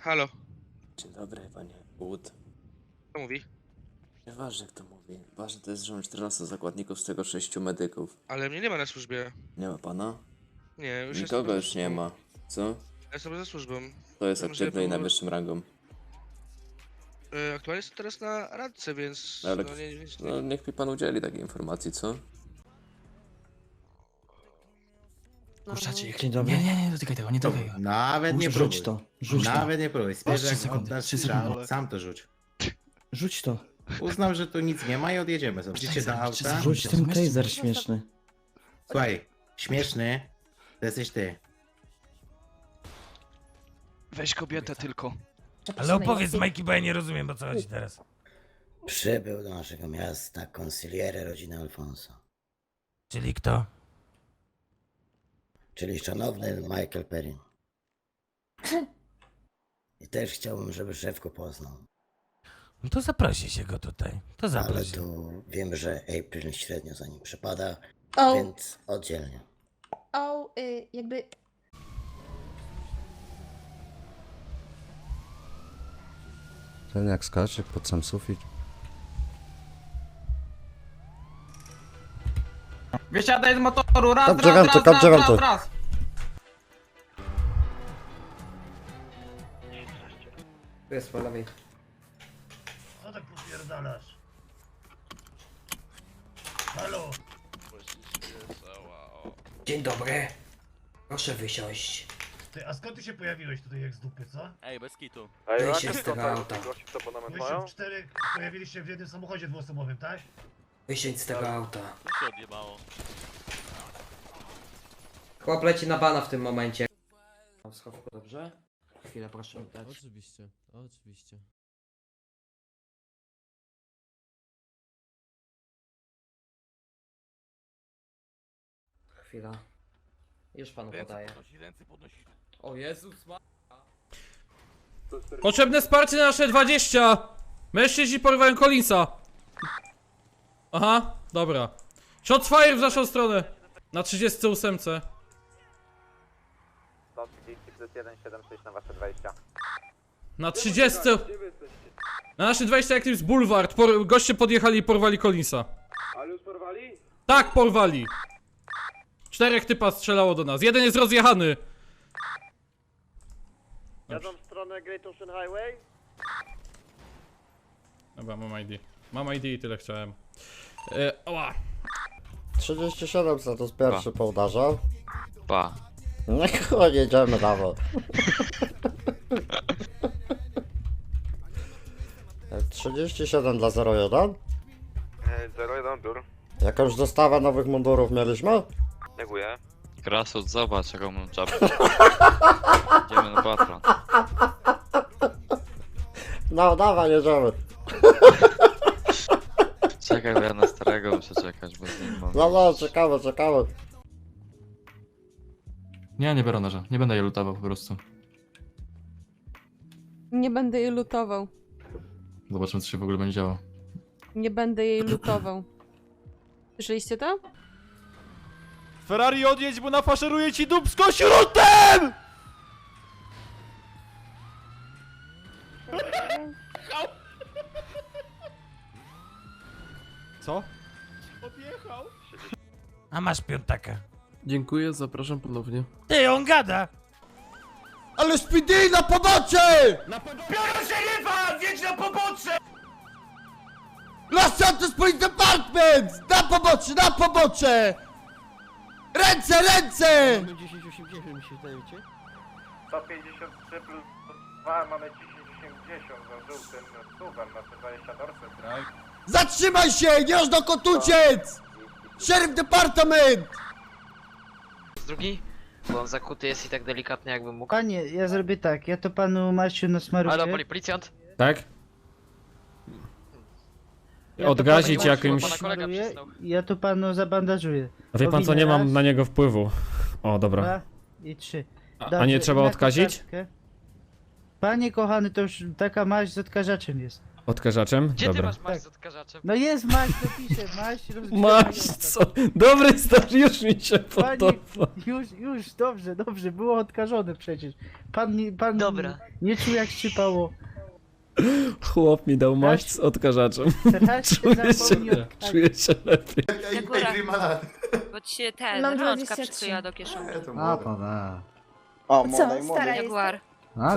Halo, Dzień dobry, panie Wood. kto mówi? Nieważne kto mówi. Ważne to jest, że mam 14 zakładników, z tego 6 medyków. Ale mnie nie ma na służbie. Nie ma pana? Nie, już Nikogo jestem już nie ma. Co? Ja jestem za służbą. To jest Wiem, że aktywny i było- najwyższym rangą. E, Aktualnie jestem teraz na radce, więc. Ale- No, nie, nie, No niech mi pan udzieli takiej informacji, co? Puszczacie ich. Dzień dobry. Nie, nie, nie dotykaj tego, nie dotykaj tego. Nawet nie próbuj. Rzuć to, rzuć to. Nawet nie próbuj. Spierz trzy jak sekundy, oddasz trzy strzał, sekundy. sam to rzuć. Rzuć to. Uznam, że tu nic nie ma i odjedziemy sobie. Idziecie do auta. Rzuć ten Rozumiesz? taser śmieszny. Słuchaj, śmieszny, to jesteś ty. Weź kobietę tylko. Ale opowiedz Majki, bo ja nie rozumiem o co chodzi teraz. Przybył do naszego miasta konsiliere rodziny Alfonso, Czyli kto? Czyli szanowny Michael Perrin. I też chciałbym, żeby szefku poznał, No to zaprosi się go tutaj. To ale zaprosi. tu wiem, że April średnio za nim przypada, O, więc oddzielnie. o, y, jakby Ten jak skacze pod sam sufit. Wysiadaj z motoru, raz, Dobrze, raz, wiem raz, to, dobrze, raz, wiem to. raz, raz. Tu jest po lewej. Co tak popierdalasz? Halo? Dzień dobry. Proszę wysiąść. Ty, a skąd ty się pojawiłeś tutaj jak z dupy, co? Ej, bez kitu. Wyjść się z tego auta. Wy się w cztery pojawiliście w jednym samochodzie dwuosobowym, tak? Wysiąść z tego auta. Się odjebało? Chłop leci na bana w tym momencie. Mam schowku, dobrze? Chwilę proszę mi dać. Oczywiście, oczywiście. Chwila. Już panu podaję. Ręce podnosi. O Jezus ma... Potrzebne wsparcie na nasze 20! Mężczyźni porywają Collinsa. Aha, dobra. Shots fire w naszą stronę. Na 38. Na 30. Na nasze 20 jak jest bulward. Por... Goście podjechali i porwali Collinsa. Ale już porwali? Tak, porwali. Czterech typa strzelało do nas. Jeden jest rozjechany. Dobrze. w stronę Great Ocean Highway? Dobra, mam ID. Mam ID i tyle chciałem. E, oła. 37 za to z pierwszy po udarze. Pa. No chyba jedziemy dawo. Tak, 37 dla 01. 01 dur. Jakąś dostawę nowych mundurów mieliśmy? Dziękuję. Krasut, zobacz jaką mam czapkę. Idziemy na patron. No dawaj, jedziemy. Czekaj, bo ja na starego muszę czekać, bo z nim mam... No no, czekamy, czekamy. Nie, nie biorę noża. Nie będę je lutował po prostu. nie będę jej lutował. Zobaczymy, co się w ogóle będzie działo. Nie będę jej lutował. Słyszeliście to? Ferrari odjedź, bo nafaszeruje ci dupsko śrutem! Co? A masz piątaka. Dziękuję, zapraszam ponownie. Ty, on gada! Ale speedy na pobocze! Biorę szeryfa! Na pobocze! Los Santos Police Department! Na pobocze, na pobocze! Ręce, ręce! 153 plus 2 mamy 1080 za żółtym suwem na 20 dorset drive. Zatrzymaj się, nie masz dokąd uciec! Sheriff Department! Drugi? Bo on zakuty jest i tak delikatny jakby mógł. Panie, ja zrobię tak, ja to panu Maciu nasmaruję. Halo, panie policjant? Tak? Ja to Odgazić panu jakimś... Pana kolega nasmaruję, przysnął. Ja to panu zabandażuję. A wie pan co, nie mam na niego wpływu. O, dobra. Dwa i trzy. A, a Dobrze, nie trzeba na odkazić? Panie kochany, to już taka maść z odkażaczem jest. Odkażaczem? Gdzie ty Dobra. masz maść z odkażaczem? No jest maść, to pisze, maść Masz rozgrzewająca. co? Dobry stary, już mi się Panie, podoba. już, już, dobrze, dobrze, było odkażone przecież. Pan, nie- pan... Dobra. Nie czuję jak szczypało. Chłop mi dał maść z odkażaczem. Teraz się. Czuję się lepiej. Bo ci się ten, Mam rączka 23. przykleja do kieszonki. A, to da. O, Co, stara jest? Jaguar. A,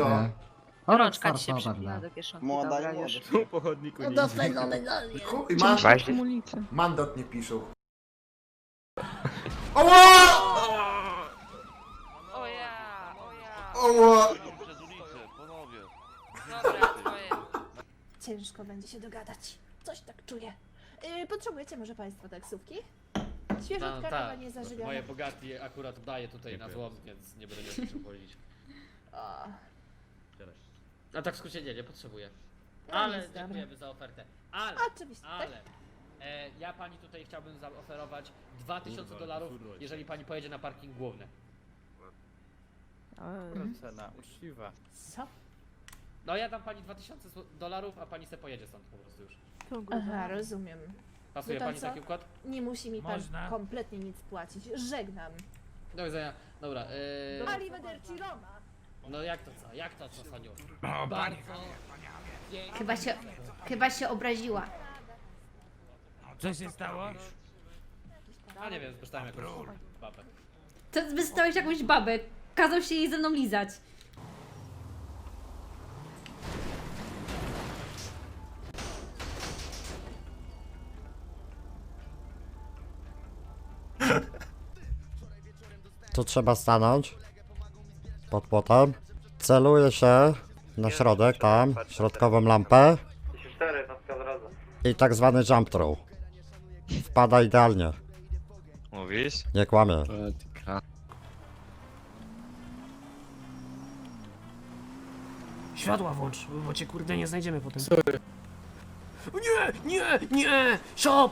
Rączka ci się przykleja do kieszonki. Dobra, już. No do fenomenalnie. Mandat nie piszą. O ja, o ja. Dobra, twoje. Ciężko będzie się dogadać. Coś tak czuję. Yy, potrzebujecie może Państwo taksówki? Świeżutka kawa nie zażywiona. Bogati akurat daje tutaj na złom, więc nie będę miał czym chodzić. O, A tak w skrócie nie, nie potrzebuję. no Ale dobra. dziękujemy za ofertę. Ale, Oczywiście, tak? ale, e, ja pani tutaj chciałbym zaoferować 2000 dolarów, jeżeli pani pojedzie na parking główny. Cena uczciwa. Co? No ja dam pani 2000 zł- dolarów, a pani se pojedzie stąd po prostu już. Aha, rozumiem. Pasuje pan pani co? taki układ? Nie musi mi Pan Można. kompletnie nic płacić. Żegnam. Do widzenia. Dobra, yy, Arrivederci Roma. No jak to co, jak to co, Soniu? Bardzo pięknie. Chyba się, chyba się obraziła. Co się stało? A nie wiem, spytałem jakąś babę. To wystałeś jakąś babę. Kazał się jej ze mną lizać. Tu trzeba stanąć. Pod płotem. Celuje się na środek, tam, środkową lampę. 4, jednostka drodze. I tak zwany jump throw. Wpada idealnie. Mówisz? Nie kłamie. Światła włącz, bo cię kurde nie znajdziemy potem. O nie, nie, nie! Shop!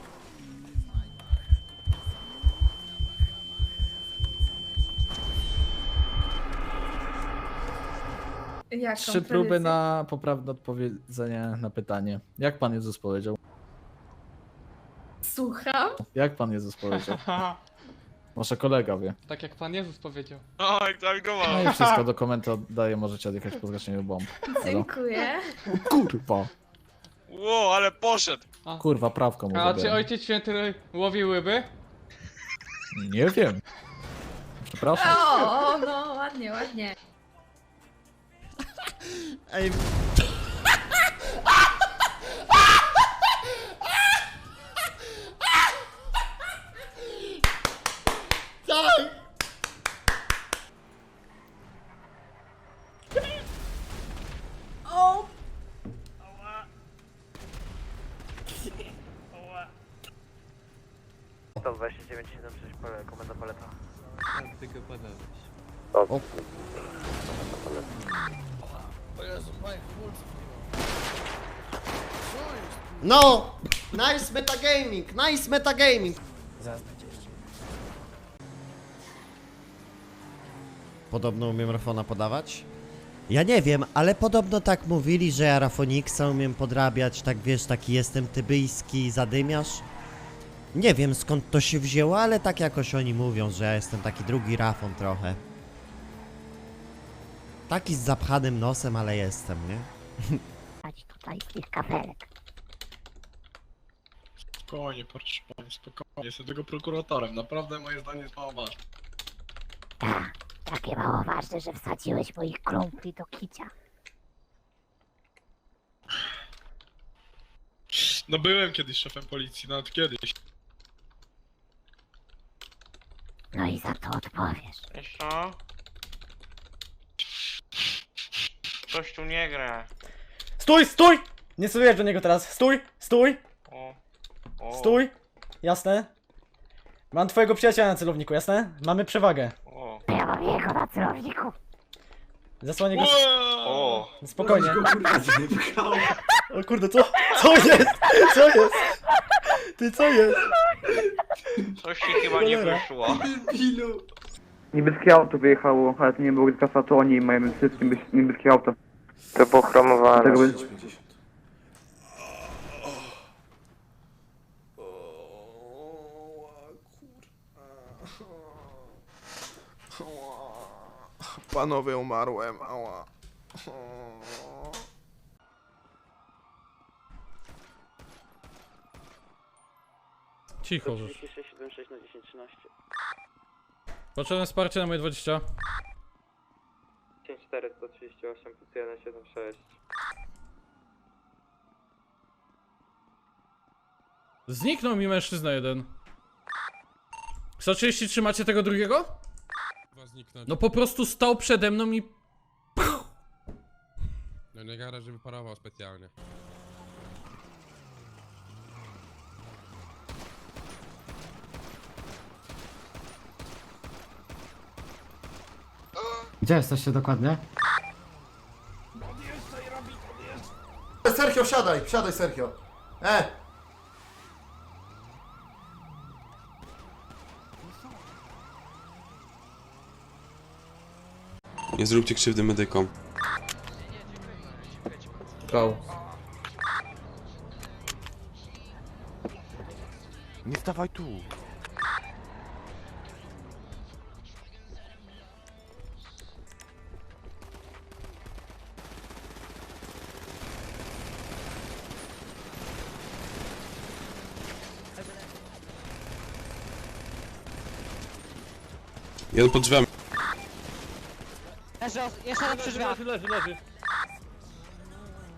Trzy próby na poprawne odpowiedzenie na pytanie. Jak pan Jezus powiedział? Słucham? Jak pan Jezus powiedział? Wasze kolega wie. Tak jak pan Jezus powiedział. O, jak tam go No i wszystko, dokumenty oddaję, możecie odjechać po zgaszeniu bomb. Elo. Dziękuję. Kurwa, Ło, ale poszedł. kurwa, prawko mu A czy zabieram. ojciec święty łowił łyby? Nie wiem. Przepraszam. O, no ładnie, ładnie. Ej, tak! O! 129, 76, pole, komenda poleta. No! Nice metagaming, nice metagaming! Podobno umiem rafona podawać? Ja nie wiem, ale podobno tak mówili, że ja rafoniksa umiem podrabiać, tak wiesz, taki jestem tybyjski zadymiarz. Nie wiem skąd to się wzięło, ale tak jakoś oni mówią, że ja jestem taki drugi rafon trochę. Taki z zapchanym nosem, ale jestem, nie? tutaj z tych kafelek. Spokojnie, proszę pani, spokojnie. Jestem tylko prokuratorem. Naprawdę moje zdanie jest mało ważne. Tak, takie mało ważne, że wsadziłeś moich krumpli do kicia. No byłem kiedyś szefem policji, nawet kiedyś. No i za to odpowiesz. Co? Coś tu nie gra. Stój, stój! Nie celujesz do niego teraz. Stój, stój, O. O. stój. Jasne? Mam twojego przyjaciela na celowniku, jasne? Mamy przewagę. O. Ja mam jego na celowniku. Zasłonię go. O. Spokojnie. O kurde, co? Co jest? Co jest? Ty co jest? Coś ci chyba nie Cholera. wyszło. Niebieskie auto wyjechało, ale to nie było kasa, to oni mają wszystkie niebie- niebieskie auto. To pochromowane. Tego Panowie, umarłem, ała. Cicho, rzecz. 76 na 10, 13. Potrzebne wsparcie na moje 20. 10, 4, 138 plus 1, 7, 6. Zniknął mi mężczyzna jeden. 133 macie tego drugiego? No po prostu stał przede mną i... No nie gara, żeby parował specjalnie. Gdzie jesteście dokładnie? Sergio, wsiadaj, wsiadaj Sergio. E! Nie zróbcie krzywdy medykom. Go. Nie stawaj tu. Jeden pod drzwiami. Leży, jeszcze na przy drzwiach. leży, leży.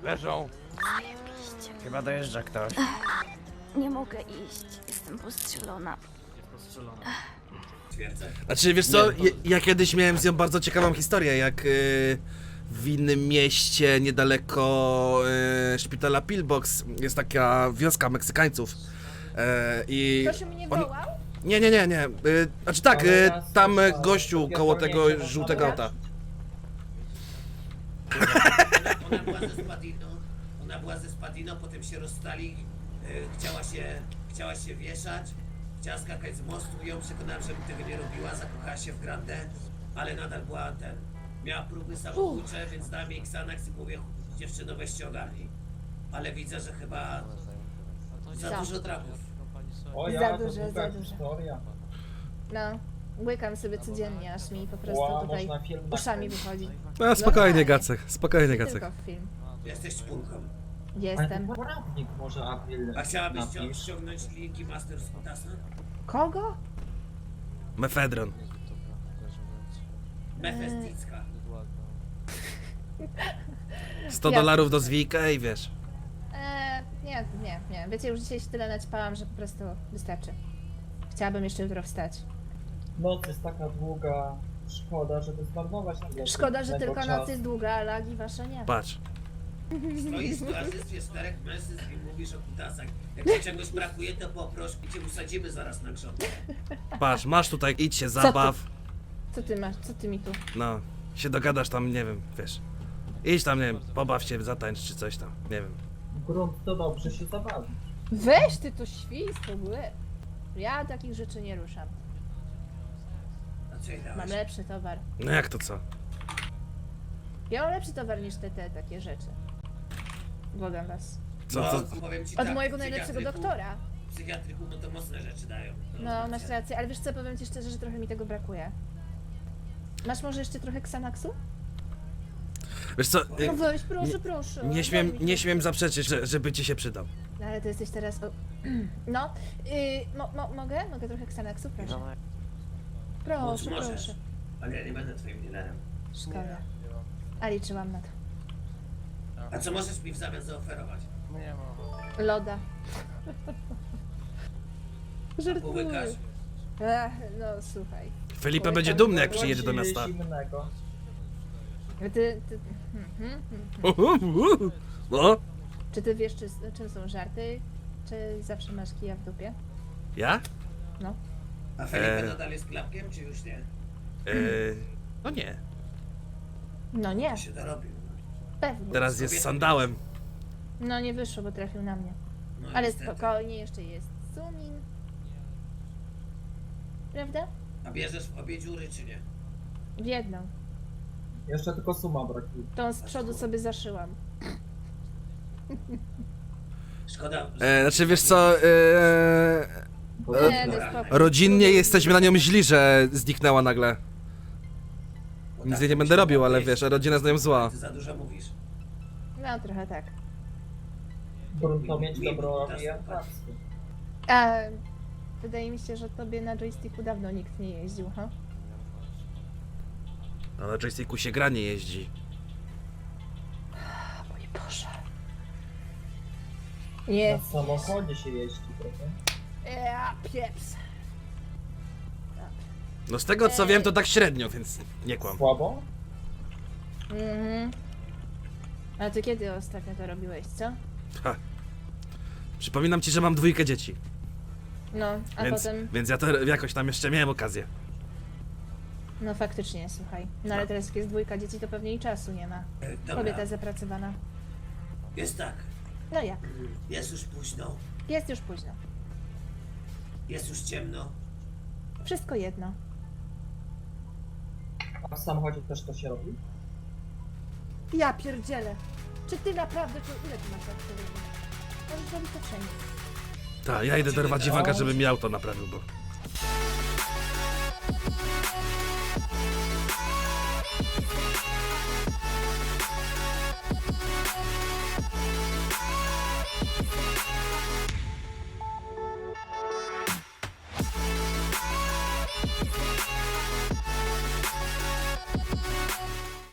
Leżą. Chyba dojeżdża ktoś. Nie mogę iść. Jestem postrzelona. Znaczy, wiesz co, ja, ja kiedyś miałem z nią bardzo ciekawą historię, jak y, w innym mieście niedaleko y, szpitala Pillbox jest taka wioska Meksykańców. E, I Proszę mnie on- wołał? Nie, nie, nie, nie. Y, znaczy tak, y, tam y, gościu koło tego żółtego auta. Ona była ze Spadino, ona była ze Spadino, potem się rozstali, e, chciała się, chciała się wieszać, chciała skakać z mostu, ją przekonałem, żeby tego nie robiła, zakochała się w Grande, ale nadal była ten, miała próby samobójcze, więc dałem jej Xanax i mówię, dziewczyno weź się ogarnij. Ale widzę, że chyba za dużo trapów. za duże, za duże. No, łykam sobie codziennie, aż mi po prostu tutaj uszami wychodzi. No, spokojnie, Gacek, spokojnie, Gacek. Tylko film. Jesteś czpunką. Jestem. A chciałabyś ścią- ściągnąć linki Master z Kutasa? Kogo? Mefedron. Mefesticka. 100 Jasne. dolarów do zwika i wiesz. Eee, nie, nie, nie. Wiecie, już dzisiaj się tyle naćpałam, że po prostu wystarczy. Chciałabym jeszcze jutro wstać. Noc jest taka długa, szkoda, żeby zmarnować tyle Szkoda, że tylko noc jest długa, a lagi wasze nie. Patrz. Stoisz w towarzystwie czterech mężczyzn i mówisz o kutasach. Jak ci czegoś brakuje, to poproś i cię usadzimy zaraz na grządkę. Patrz, masz tutaj, idź się ty? zabaw. Co ty masz? Co ty mi tu? No, się dogadasz tam, nie wiem, wiesz. Idź tam, nie wiem, pobaw się, zatańcz czy coś tam, nie wiem. Grunt to dobrze się zabawi. Weź ty to świst w ogóle. Ja takich rzeczy nie ruszam. Mam lepszy towar. No jak to co? Ja mam lepszy towar niż te, te takie rzeczy. Błagam was. Co, no, co? powiem ci Od tak, mojego najlepszego psychiatryku- doktora. Psychiatryku no to mocne rzeczy dają. No, masz rację, ale wiesz co, powiem ci szczerze, że trochę mi tego brakuje. Masz może jeszcze trochę Xanaxu? Wiesz co, No y, weź, proszę, nie- proszę. nie daj śmiem, mi nie to. śmiem zaprzeczyć, że, żeby ci się przydał. No ale ty jesteś teraz... O... No, yy, mo, mo, mogę? Mogę trochę Xanaxu? Proszę. Proszę, Możesz, proszę. ale ja nie będę twoim dealerem. Szkoda. A liczyłam na to. A co możesz mi w zamian zaoferować? Loda. Żartuję. Połykasz? Ech, no słuchaj. Felipe będzie dumny, jak przyjedzie do miasta. Zimnego. Ty, ty, hmm, hmm, hmm. No, Czy ty wiesz, czy, czym są żarty? Czy zawsze masz kija w dupie? ja? A Felipe E. nadal jest klapkiem, czy już nie? Yy, no nie. No nie, się dorobił. pewnie. Teraz jest sandałem. No nie wyszło, bo trafił na mnie. No, Ale niestety. spokojnie, jeszcze jest Sumin. Prawda? A bierzesz w obie dziury, czy nie? W jedną. Jeszcze tylko suma brakuje. Tą z przodu sobie zaszyłam. Szkoda, E, znaczy, wiesz co, e, Nie, no rodzinnie jesteśmy na nią źli, że zniknęła nagle. Nic jej nie będę robił, ale wiesz, rodzina znają zła. Ty za dużo mówisz. No, trochę tak. Brudno mieć dobrą A wydaje mi się, że tobie na joysticku dawno nikt nie jeździł, ha? A na joysticku się gra nie jeździ. O mój Boże. Nie. samochodzie się jeździ trochę. Ja, pieps. No z tego co wiem to tak średnio, więc nie kłam. Słabo? Mhm. A ty kiedy ostatnio to robiłeś, co? Ha. Przypominam ci, że mam dwójkę dzieci, No, a więc, potem... więc ja to jakoś tam jeszcze miałem okazję. No faktycznie, słuchaj. No ale teraz jak jest dwójka dzieci, to pewnie i czasu nie ma. Kobieta zapracowana. Jest tak, No jak? jest już późno, Jest już późno. Jest już ciemno. Wszystko jedno. A w samochodzie też to się robi? Ja pierdzielę. Czy ty naprawdę to ile ty masz lat człowieku? Możesz robić to wszędzie. Tak, ja idę dorwać dziwaka, żeby mi auto naprawił, bo